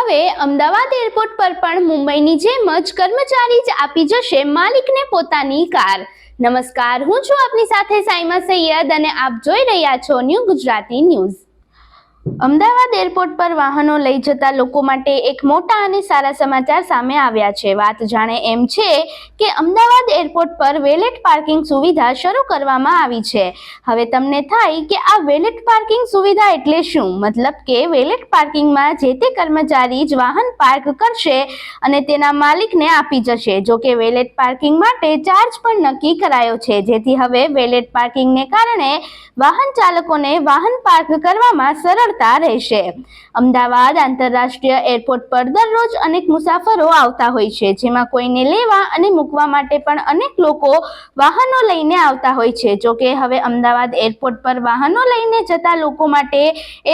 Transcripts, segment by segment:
હવે અમદાવાદ એરપોર્ટ પર પણ મુંબઈની જેમ જ કર્મચારી જ આપી જશે માલિકને પોતાની કાર. નમસ્કાર, હું છું આપની સાથે સાઈમા સૈયદ અને આપ જોઈ રહ્યા છો new Gujarati news. Ahmedabad airport પર વાહનો લઈ જતા લોકો માટે એક મોટા અને સારા સમાચાર સામે આવ્યા છે. વાત જાણે એમ છે કે અમદાવાદ એરપોર્ટ પર વેલેટ પાર્કિંગ સુવિધા શરૂ કરવામાં આવી છે. હવે તમને થાય કે આ વેલેટ પાર્કિંગ સુવિધા એટલે શું? મતલબ કે વેલેટ પાર્કિંગમાં જે તે કર્મચારી જ વાહન પાર્ક કરશે અને તેના માલિકને આપી જશે. જો કે વેલેટ પાર્કિંગ માટે ચાર્જ પણ નક્કી કરાયો છે. જેથી હવે વેલેટ પાર્કિંગને કારણે વાહન ચાલકોને વાહન પાર્ક કરવામાં સરળતા રહેશે. અમદાવાદ આંતરરાષ્ટ્રીય એરપોર્ટ પર દરરોજ અનેક મુસાફરો આવતા હોય છે, જેમાં કોઈને લેવા અને મૂકવા માટે પણ અનેક લોકો વાહનો લઈને આવતા હોય છે. જો કે હવે અમદાવાદ એરપોર્ટ પર વાહનો લઈને જતા લોકો માટે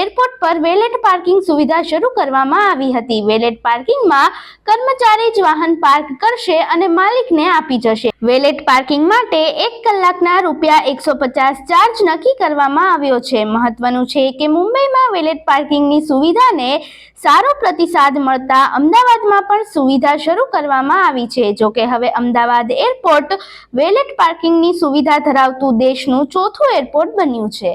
એરપોર્ટ પર વેલેટ પાર્કિંગ સુવિધા શરૂ કરવામાં આવી હતી. વેલેટ પાર્કિંગમાં કર્મચારી જ વાહન પાર્ક કરશે અને માલિકને આપી જશે. વેલેટ પાર્કિંગ માટે એક કલાકના રૂપિયા એકસો પચાસ ચાર્જ નક્કી કરવામાં આવ્યો છે. મહત્વનું છે કે મુંબઈમાં વેલેટ પાર્કિંગની સુવિધાને સારો પ્રતિસાદ મળતા અમદાવાદમાં પણ સુવિધા શરૂ કરવામાં આવી છે. જોકે હવે અમદાવાદ એરપોર્ટ વેલેટ પાર્કિંગની સુવિધા ધરાવતું દેશનું ચોથું એરપોર્ટ બન્યું છે.